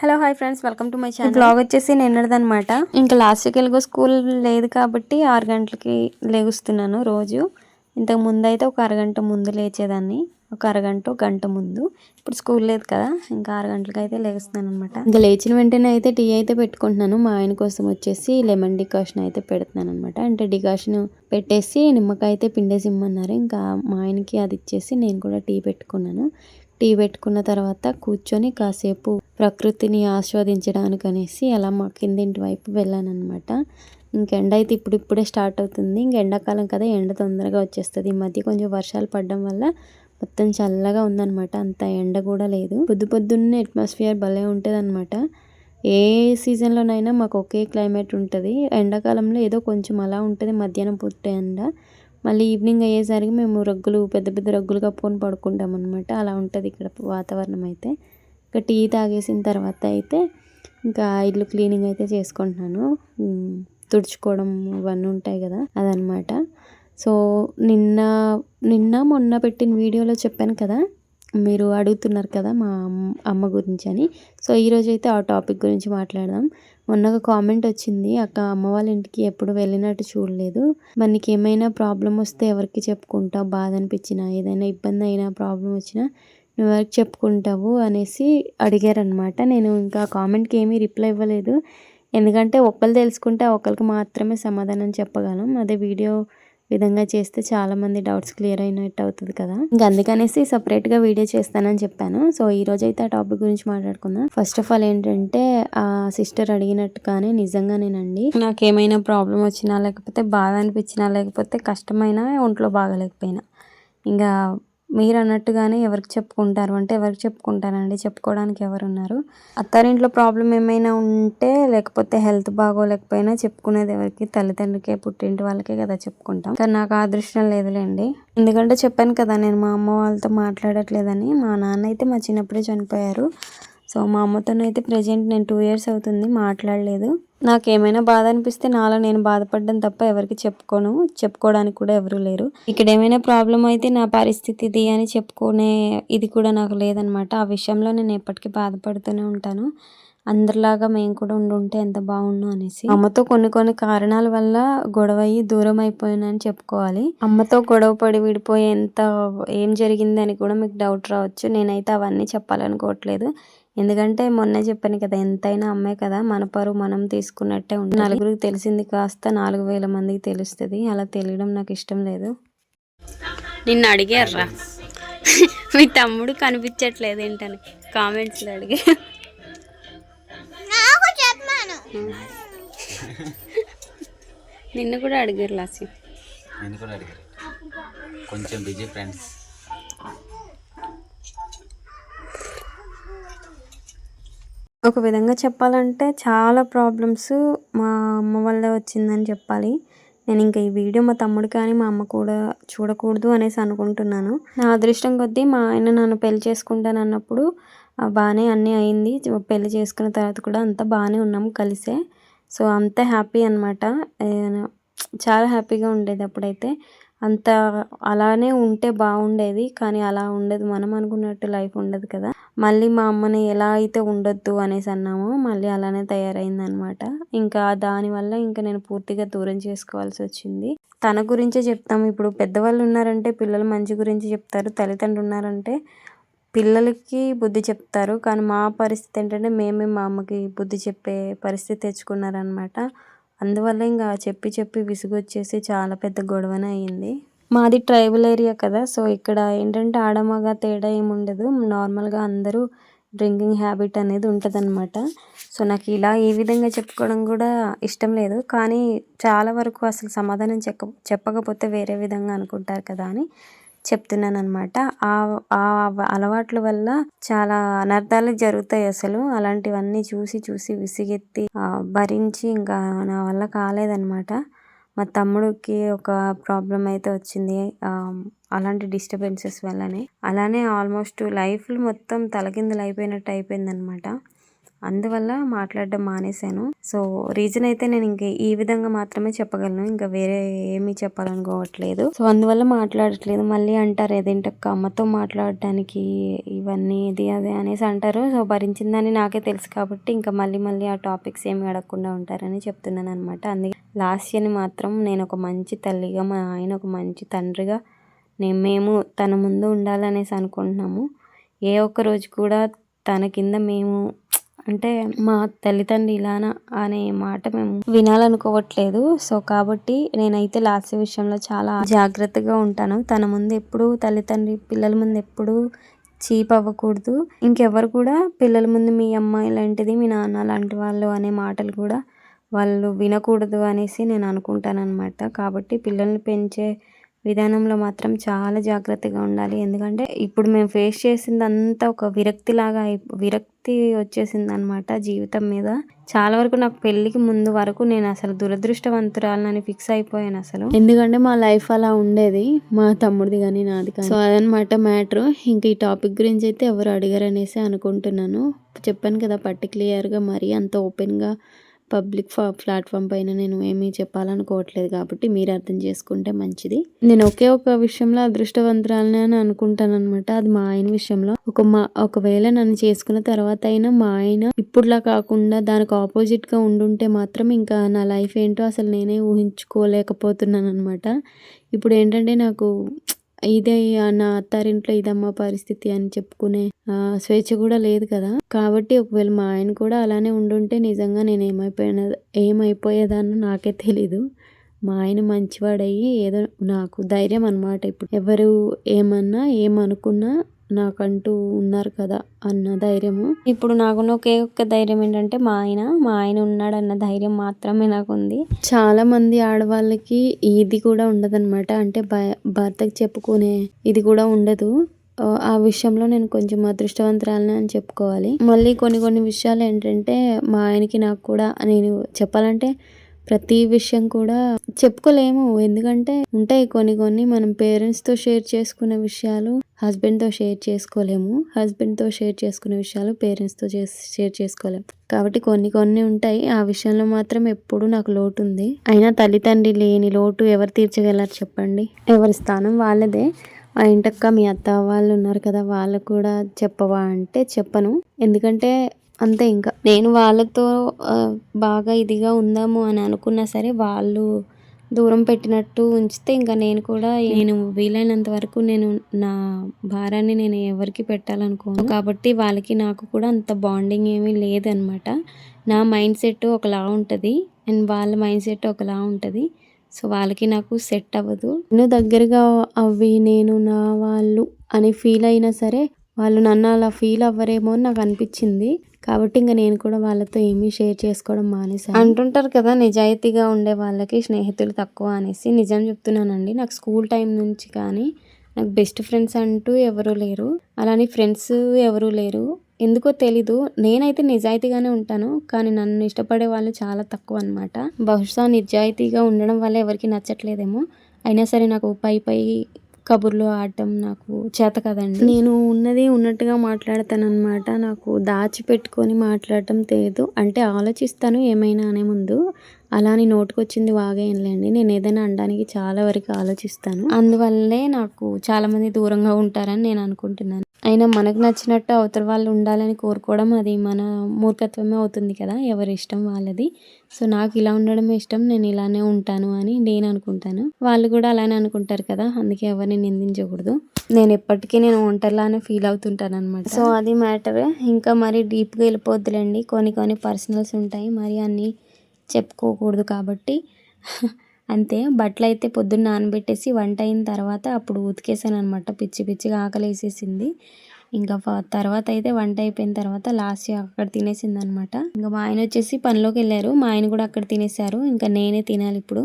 Hello hi friends welcome to my channel blog వచ్చేసి నిన్నదనమాట ఇంకా లాస్ట్కి వెళ్ళి స్కూల్ లేదు కాబట్టి ఆరు గంటలకి లేగుస్తున్నాను రోజు. ఇంతకు ముందు అయితే ఒక అరగంట ముందు లేచేదాన్ని. ఒక అరగంట గంట ముందు. ఇప్పుడు స్కూల్ లేదు కదా ఇంకా ఆరు గంటలకు అయితే లేస్తున్నాను అనమాట ఇంకా లేచిన వెంటనే అయితే టీ అయితే పెట్టుకుంటున్నాను. మా ఆయన కోసం వచ్చేసి లెమన్ డికాషన్ అయితే పెడుతున్నాను అనమాట అంటే డికాషన్ పెట్టేసి నిమ్మకాయ అయితే పిండేసి ఇమ్మన్నారు. ఇంకా మా ఆయనకి అది ఇచ్చేసి నేను కూడా టీ పెట్టుకున్నాను. టీ పెట్టుకున్న తర్వాత కూర్చొని కాసేపు ప్రకృతిని ఆస్వాదించడానికి అనేసి అలా మా కిందింటి వైపు వెళ్ళానమాట అనమాట ఇంకెండ అయితే ఇప్పుడిప్పుడే స్టార్ట్ అవుతుంది. ఇంక ఎండాకాలం కదా ఎండ తొందరగా వచ్చేస్తుంది. ఈ మధ్య కొంచెం వర్షాలు పడడం వల్ల మొత్తం చల్లగా ఉందన్నమాట. అంత ఎండ కూడా లేదు. పొద్దు పొద్దున్నే అట్మాస్ఫియర్ భలే ఉంటుంది అనమాట ఏ సీజన్లోనైనా మాకు ఒకే క్లైమేట్ ఉంటుంది. ఎండాకాలంలో ఏదో కొంచెం అలా ఉంటుంది. మధ్యాహ్నం పుట్టే ఎండ. మళ్ళీ ఈవినింగ్ అయ్యేసరికి మేము రగ్గులు పెద్ద పెద్ద రగ్గులు కప్పుకొని పడుకుంటాం అనమాట అలా ఉంటుంది ఇక్కడ వాతావరణం అయితే. ఇంకా టీ తాగేసిన తర్వాత అయితే ఇంకా ఇల్లు క్లీనింగ్ అయితే చేసుకుంటున్నాను. తుడుచుకోవడం ఇవన్నీ ఉంటాయి కదా అదనమాట సో నిన్న నిన్న మొన్న పెట్టిన వీడియోలో చెప్పాను కదా మీరు అడుగుతున్నారు కదా మా అమ్మ గురించి అని. సో ఈరోజు అయితే ఆ టాపిక్ గురించి మాట్లాడదాం. మొన్న ఒక కామెంట్ వచ్చింది అక్క అమ్మ వాళ్ళ ఇంటికి ఎప్పుడు వెళ్ళినట్టు చూడలేదు. మనకి ఏమైనా ప్రాబ్లం వస్తే ఎవరికి చెప్పుకుంటావు? బాధ అనిపించినా? ఏదైనా ఇబ్బంది అయినా ప్రాబ్లం వచ్చినా నువ్వు ఎవరికి చెప్పుకుంటావు అనేసి అడిగారనమాట. నేను ఇంకా కామెంట్కి ఏమీ రిప్లై ఇవ్వలేదు. ఎందుకంటే ఒకళ్ళు తెలుసుకుంటే ఒకరికి మాత్రమే సమాధానం చెప్పగలం. అదే వీడియో విధంగా చేస్తే చాలామంది డౌట్స్ క్లియర్ అయినట్టు అవుతుంది కదా. ఇంకా అందుకనేసి సపరేట్గా వీడియో చేస్తానని చెప్పాను. సో ఈ రోజు అయితే ఆ టాపిక్ గురించి మాట్లాడుకుందాం. ఫస్ట్ ఆఫ్ ఆల్ ఏంటంటే ఆ సిస్టర్ అడిగినట్టుగానే నిజంగానేనండి. నాకు ఏమైనా ప్రాబ్లం వచ్చినా లేకపోతే బాధ అనిపించినా లేకపోతే కష్టమైనా ఒంట్లో బాగలేకపోయినా. ఇంకా మీరు అన్నట్టుగానే ఎవరికి చెప్పుకుంటారు? అంటే ఎవరికి చెప్పుకుంటారండి? చెప్పుకోవడానికి ఎవరు ఉన్నారు అత్తారింట్లో ప్రాబ్లం ఏమైనా ఉంటే లేకపోతే హెల్త్ బాగోలేకపోయినా చెప్పుకునేది ఎవరికి? తల్లిదండ్రులకే పుట్టింటి వాళ్ళకే కదా చెప్పుకుంటాం. కానీ నాకు ఆ అదృష్టం లేదులేండి. ఎందుకంటే చెప్పాను కదా నేను మా అమ్మ వాళ్ళతో మాట్లాడట్లేదని. మా నాన్న అయితే మా చిన్నప్పుడే చనిపోయారు. సో మా అమ్మతోనైతే ప్రజెంట్ నేను టూ ఇయర్స్ అవుతుంది మాట్లాడలేదు. నాకు ఏమైనా బాధ అనిపిస్తే నాలో నేను బాధపడడం తప్ప ఎవరికి చెప్పుకోను. చెప్పుకోవడానికి కూడా ఎవరు లేరు. ఇక్కడ ఏమైనా ప్రాబ్లం అయితే నా పరిస్థితి ఇది అని చెప్పుకునే ఇది కూడా నాకు లేదనమాట. ఆ విషయంలో నేను ఎప్పటికీ బాధపడుతూనే ఉంటాను. అందరిలాగా మేము కూడా ఉండుంటే ఎంత బాగుండు అనేసి. అమ్మతో కొన్ని కొన్ని కారణాల వల్ల గొడవ అయ్యి దూరం అయిపోయానని చెప్పుకోవాలి. అమ్మతో గొడవ పడి విడిపోయేంత ఏం జరిగింది అని కూడా మీకు డౌట్ రావచ్చు. నేనైతే అవన్నీ చెప్పాలనుకోవట్లేదు. ఎందుకంటే మొన్నే చెప్పాను కదా ఎంతైనా అమ్మే కదా మన పరువు మనం తీసుకున్నట్టే ఉంటుంది. నలుగురికి తెలిసింది కాస్త నాలుగు వేల మందికి తెలుస్తుంది. అలా తెలియడం నాకు ఇష్టం లేదు. నిన్ను అడిగారా మీ తమ్ముడు కనిపించట్లేదు ఏంటని కామెంట్స్లో అడిగి. నిన్ను కూడా అడిగారు లాసి నేను కూడా అడిగారు. కొంచెం బిజీ ఫ్రెండ్స్ ఒక విధంగా చెప్పాలంటే చాలా ప్రాబ్లమ్స్ మా అమ్మ వల్లే వచ్చిందని చెప్పాలి. నేను ఇంకా ఈ వీడియో మా తమ్ముడు కానీ మా అమ్మ కూడా చూడకూడదు అనేసి అనుకుంటున్నాను. నా అదృష్టం కొద్దీ మా ఆయన నన్ను పెళ్ళి చేసుకుంటాను అన్నప్పుడు బాగానే అన్నీ అయింది. పెళ్ళి చేసుకున్న తర్వాత కూడా అంతా బాగానే ఉన్నాం కలిసే. సో అంత హ్యాపీ అనమాట చాలా హ్యాపీగా ఉండేది అప్పుడైతే. అంత అలానే ఉంటే బాగుండేది కానీ అలా ఉండదు. మనం అనుకున్నట్టు లైఫ్ ఉండదు కదా. మళ్ళీ మా అమ్మని ఎలా అయితే ఉండొద్దు అనేసి అన్నామో మళ్ళీ అలానే తయారైంది అనమాట ఇంకా దానివల్ల ఇంకా నేను పూర్తిగా దూరం చేసుకోవాల్సి వచ్చింది. తన గురించే చెప్తాము ఇప్పుడు పెద్దవాళ్ళు ఉన్నారంటే పిల్లలు మంచి గురించి చెప్తారు. తల్లిదండ్రులు ఉన్నారంటే పిల్లలకి బుద్ధి చెప్తారు. కానీ మా పరిస్థితి ఏంటంటే మేమే మా అమ్మకి బుద్ధి చెప్పే పరిస్థితి తెచ్చుకున్నారనమాట. అందువల్ల ఇంకా చెప్పి చెప్పి విసుగొచ్చేసి చాలా పెద్ద గొడవనే అయ్యింది మాది ట్రైబల్ ఏరియా కదా సో ఇక్కడ ఏంటంటే ఆడమగ తేడా ఏమి ఉండదు నార్మల్గా అందరూ డ్రింకింగ్ హ్యాబిట్ అనేది ఉంటుందన్నమాట. సో నాకు ఇలా ఈ విధంగా చెప్పుకోవడం కూడా ఇష్టం లేదు. కానీ చాలా వరకు అసలు సమాధానం చెప్ప చెప్పకపోతే వేరే విధంగా అనుకుంటారు కదా అని చెప్తున్నాను అనమాట ఆ ఆ అలవాట్ల వల్ల చాలా అనర్థాలు జరుగుతాయి అసలు. అలాంటివన్నీ చూసి చూసి విసిగెత్తి భరించి ఇంకా నా వల్ల కాలేదనమాట మా తమ్ముడికి ఒక ప్రాబ్లం అయితే వచ్చింది. అలాంటి డిస్టర్బెన్సెస్ వల్లనే. అలానే ఆల్మోస్ట్ లైఫ్ మొత్తం తలకిందులు అయిపోయినట్టు అయిపోయిందనమాట. అందువల్ల మాట్లాడడం మానేశాను. సో రీజన్ అయితే నేను ఇంక ఈ విధంగా మాత్రమే చెప్పగలను. ఇంకా వేరే ఏమీ చెప్పాలనుకోవట్లేదు. సో అందువల్ల మాట్లాడట్లేదు. మళ్ళీ అంటారు ఏదేంటక్క అమ్మతో మాట్లాడడానికి ఇవన్నీ ఇది అదే అనేసి అంటారు. సో భరించిందని నాకే తెలుసు కాబట్టి ఇంకా మళ్ళీ మళ్ళీ ఆ టాపిక్స్ ఏమి అడగకుండా ఉంటారని చెప్తున్నాను అనమాట అందుకే లాస్యని మాత్రం నేను ఒక మంచి తల్లిగా మా ఆయన ఒక మంచి తండ్రిగా నేను మేము తన ముందు ఉండాలనేసి అనుకుంటున్నాము. ఏ ఒక్క రోజు కూడా తన కింద మేము అంటే మా తల్లిదండ్రి ఇలానా అనే మాట మేము వినాలనుకోవట్లేదు. సో కాబట్టి నేనైతే లాస్య విషయంలో చాలా జాగ్రత్తగా ఉంటాను. తన ముందు ఎప్పుడు తల్లిదండ్రి పిల్లల ముందు ఎప్పుడు చీప్ అవ్వకూడదు. ఇంకెవరు కూడా పిల్లల ముందు మీ అమ్మాయి లాంటిది మీ నాన్న లాంటి వాళ్ళు అనే మాటలు కూడా వాళ్ళు వినకూడదు అనేసి నేను అనుకుంటాను అనమాట కాబట్టి పిల్లల్ని పెంచే విధానంలో మాత్రం చాలా జాగ్రత్తగా ఉండాలి. ఎందుకంటే ఇప్పుడు మేము ఫేస్ చేసింది అంతా ఒక విరక్తిలాగా అయి విరక్తి వచ్చేసింది అనమాట జీవితం మీద. చాలా వరకు నాకు పెళ్ళికి ముందు వరకు నేను అసలు దురదృష్టవంతురాలని ఫిక్స్ అయిపోయాను అసలు. ఎందుకంటే మా లైఫ్ అలా ఉండేది. మా తమ్ముడిది కానీ నాది కానీ సో అదనమాట మ్యాటర్ ఇంకా ఈ టాపిక్ గురించి అయితే ఎవరు అడిగారు అనేసి అనుకుంటున్నాను. చెప్పాను కదా పర్టికులర్గా మరీ అంత ఓపెన్గా పబ్లిక్ ప్లాట్ఫామ్ పైన నేను ఏమీ చెప్పాలనుకోవట్లేదు కాబట్టి మీరు అర్థం చేసుకుంటే మంచిది. నేను ఒకే ఒక విషయంలో అదృష్టవంతురాలని అని అనుకుంటాను అనమాట అది మా ఆయన విషయంలో. ఒక మా ఒకవేళ నన్ను చేసుకున్న తర్వాత అయినా మా ఆయన ఇప్పుడులా కాకుండా దానికి ఆపోజిట్గా ఉండుంటే మాత్రం ఇంకా నా లైఫ్ ఏంటో అసలు నేనే ఊహించుకోలేకపోతున్నాను అనమాట ఇప్పుడు ఏంటంటే నాకు ఇదే నా అత్తారింట్లో ఇదమ్మ పరిస్థితి అని చెప్పుకునే స్వేచ్ఛ కూడా లేదు కదా. కాబట్టి ఒకవేళ మా ఆయన కూడా అలానే ఉండుంటే నిజంగా నేను ఏమైపోయిన ఏమైపోయేదాన్నో నాకే తెలీదు. మా ఆయన మంచివాడయ్యి ఏదో నాకు ధైర్యం అన్నమాట ఇప్పుడు. ఎవరు ఏమన్నా ఏమనుకున్నా నాకంటూ ఉన్నారు కదా అన్న ధైర్యము. ఇప్పుడు నాకున్న ఒకే ఒక్క ధైర్యం ఏంటంటే మా ఆయన మా ఆయన ఉన్నాడన్న ధైర్యం మాత్రమే నాకు ఉంది చాలా మంది ఆడవాళ్ళకి ఇది కూడా ఉండదన్నమాట. అంటే భర్తకు చెప్పుకునే ఇది కూడా ఉండదు. ఆ, ఆ విషయంలో నేను కొంచెం అదృష్టవంతురాలని అని చెప్పుకోవాలి. మళ్ళీ కొన్ని కొన్ని విషయాలు ఏంటంటే మా ఆయనకి నాకు కూడా నేను చెప్పాలంటే ప్రతి విషయం కూడా చెప్పుకోలేము. ఎందుకంటే ఉంటాయి కొన్ని కొన్ని మనం పేరెంట్స్తో షేర్ చేసుకునే విషయాలు హస్బెండ్తో షేర్ చేసుకోలేము. హస్బెండ్తో షేర్ చేసుకునే విషయాలు పేరెంట్స్తో షేర్ చేసుకోలేము. కాబట్టి కొన్ని కొన్ని ఉంటాయి. ఆ విషయంలో మాత్రం ఎప్పుడు నాకు లోటు ఉంది అయినా తల్లిదండ్రి లేని లోటు ఎవరు తీర్చగలరు చెప్పండి? ఎవరి స్థానం వాళ్ళదే. ఆ ఇంటక్క మీ అత్త వాళ్ళు ఉన్నారు కదా వాళ్ళకు కూడా చెప్పవా అంటే చెప్పను. ఎందుకంటే అంతే ఇంకా. నేను వాళ్ళతో బాగా ఇదిగా ఉందాము అని అనుకున్నా సరే వాళ్ళు దూరం పెట్టినట్టు ఉంచితే ఇంకా నేను కూడా నేను వీలైనంత వరకు నేను నా భారాన్ని నేను ఎవరికి పెట్టాలనుకోను. కాబట్టి వాళ్ళకి నాకు కూడా అంత బాండింగ్ ఏమీ లేదనమాట. నా మైండ్ సెట్ ఒకలా ఉంటుంది అండ్ వాళ్ళ మైండ్ సెట్ ఒకలా ఉంటుంది. సో వాళ్ళకి నాకు సెట్ అవ్వదు. నేను దగ్గరగా అవి నేను నా వాళ్ళు అని ఫీల్ అయినా సరే వాళ్ళు నన్ను అలా ఫీల్ అవ్వరేమో అని నాకు అనిపించింది. కాబట్టి ఇంకా నేను కూడా వాళ్ళతో ఏమీ షేర్ చేసుకోవడం మానేసాను అంటుంటారు కదా నిజాయితీగా ఉండే వాళ్ళకి స్నేహితులు తక్కువ అనేసి. నిజం చెప్తున్నానండి. నాకు స్కూల్ టైం నుంచి కానీ నాకు బెస్ట్ ఫ్రెండ్స్ అంటూ ఎవరూ లేరు. అలానే ఫ్రెండ్స్ ఎవరూ లేరు. ఎందుకో తెలీదు. నేనైతే నిజాయితీగానే ఉంటాను. కానీ నన్ను ఇష్టపడే వాళ్ళు చాలా తక్కువ అనమాట బహుశా నిజాయితీగా ఉండడం వల్ల ఎవరికి నచ్చట్లేదేమో. అయినా సరే నాకు పై పై కబుర్లు ఆడటం నాకు చేత కదండి. నేను ఉన్నది ఉన్నట్టుగా మాట్లాడతాను అనమాట నాకు దాచిపెట్టుకొని మాట్లాడటం తెలియదు అంటే ఆలోచిస్తాను ఏమైనా అనే ముందు. అలా నీ నోటుకొచ్చింది వాగేయంలేండి నేను ఏదైనా అనడానికి చాలా వరకు ఆలోచిస్తాను. అందువల్లే నాకు చాలామంది దూరంగా ఉంటారని నేను అనుకుంటున్నాను. అయినా మనకు నచ్చినట్టు అవతల వాళ్ళు ఉండాలని కోరుకోవడం అది మన మూర్ఖత్వమే అవుతుంది కదా ఎవరి ఇష్టం వాళ్ళది. సో నాకు ఇలా ఉండడమే ఇష్టం నేను ఇలానే ఉంటాను అని నేను అనుకుంటాను. వాళ్ళు కూడా అలానే అనుకుంటారు కదా అందుకే ఎవరిని నిందించకూడదు. నేను ఎప్పటికీ నేను ఒంటరిలానే ఫీల్ అవుతుంటాను అనమాట సో అది మ్యాటర్. ఇంకా మరి డీప్గా వెళ్ళిపోద్దులండి. కొన్ని కొన్ని పర్సనల్స్ ఉంటాయి మరి అన్నీ చెప్పుకోకూడదు కాబట్టి. అంతే బట్టలు అయితే పొద్దున్న నానబెట్టేసి వంట అయిన తర్వాత అప్పుడు ఉతికేసాను అనమాట పిచ్చి పిచ్చిగా ఆకలి వేసేసింది ఇంకా ఫ- తర్వాత అయితే వంట అయిపోయిన తర్వాత లాస్ట్ అక్కడ తినేసింది అనమాట ఇంకా మా ఆయన వచ్చేసి పనిలోకి వెళ్ళారు. మా ఆయన కూడా అక్కడ తినేశారు. ఇంకా నేనే తినాలి ఇప్పుడు.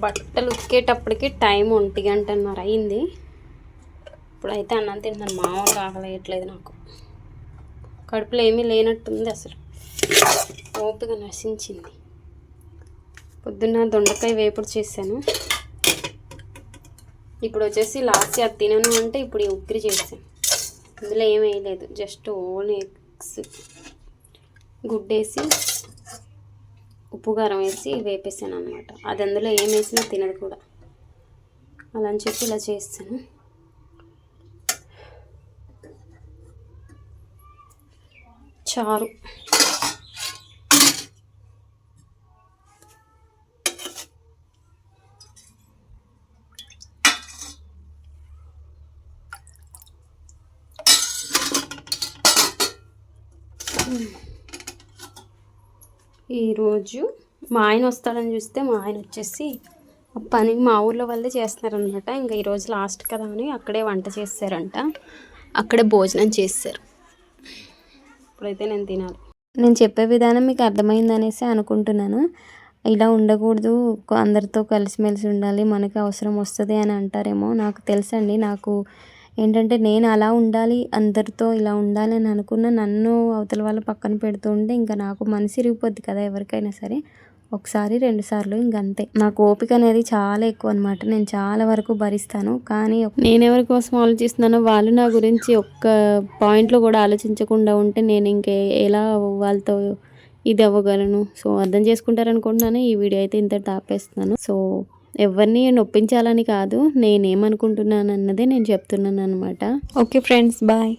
బట్టలు ఉతికేటప్పటికి టైం ఒంటి గంటన్నర అయింది. ఇప్పుడైతే అన్నం తింటున్నాను. మామూలుగా ఆకలేయట్లేదు నాకు. కడుపులో ఏమీ లేనట్టుంది అసలు. ఓపిక నశించింది. పొద్దున్న దొండకాయ వేపుడు చేశాను. ఇప్పుడు వచ్చేసి లాస్ట్ అది తినను అంటే ఇప్పుడు ఈ ఉక్కిరి చేశాను. ఇందులో ఏం వేయలేదు జస్ట్ ఓన్ ఎగ్స్ గుడ్డేసి ఉప్పు కారం వేసి వేపేసాను అనమాట అది అందులో ఏం వేసినా తినదు కూడా. అలా అని చెప్పి ఇలా చేస్తాను. చారు. ఈరోజు మా ఆయన వస్తాడని చూస్తే మా ఆయన వచ్చేసి పని మా ఊర్లో వాళ్ళే చేస్తున్నారనమాట. ఇంకా ఈరోజు లాస్ట్ కదా అని అక్కడే వంట చేస్తారంట. అక్కడే భోజనం చేస్తారు. ఇప్పుడైతే నేను తినాలి. నేను చెప్పే విధానం మీకు అర్థమైందనేసి అనుకుంటున్నాను. ఇలా ఉండకూడదు. అందరితో కలిసిమెలిసి ఉండాలి. మనకి అవసరం వస్తుంది అని అంటారేమో నాకు తెలుసండి. నాకు ఏంటంటే నేను అలా ఉండాలి అందరితో ఇలా ఉండాలి అని అనుకున్న నన్ను అవతల వాళ్ళ పక్కన పెడుతూ ఉంటే ఇంకా నాకు మనసు ఇరిగిపోద్ది కదా ఎవరికైనా సరే. ఒకసారి రెండు సార్లు నాకు ఓపిక అనేది చాలా ఎక్కువ అనమాట నేను చాలా వరకు భరిస్తాను. కానీ నేను ఎవరి కోసం ఆలోచిస్తున్నానో వాళ్ళు నా గురించి ఒక్క పాయింట్లో కూడా ఆలోచించకుండా ఉంటే నేను ఇంకే ఎలా వాళ్ళతో ఇది అవ్వగలను? సో అర్థం చేసుకుంటారనుకుంటున్నాను. ఈ వీడియో అయితే ఇంత ఆపేస్తున్నాను. సో ఎవరిని నొప్పించాలని కాదు నేనేమనుకుంటున్నాను అన్నదే నేను చెప్తున్నాను అనమాట ఓకే ఫ్రెండ్స్ బాయ్.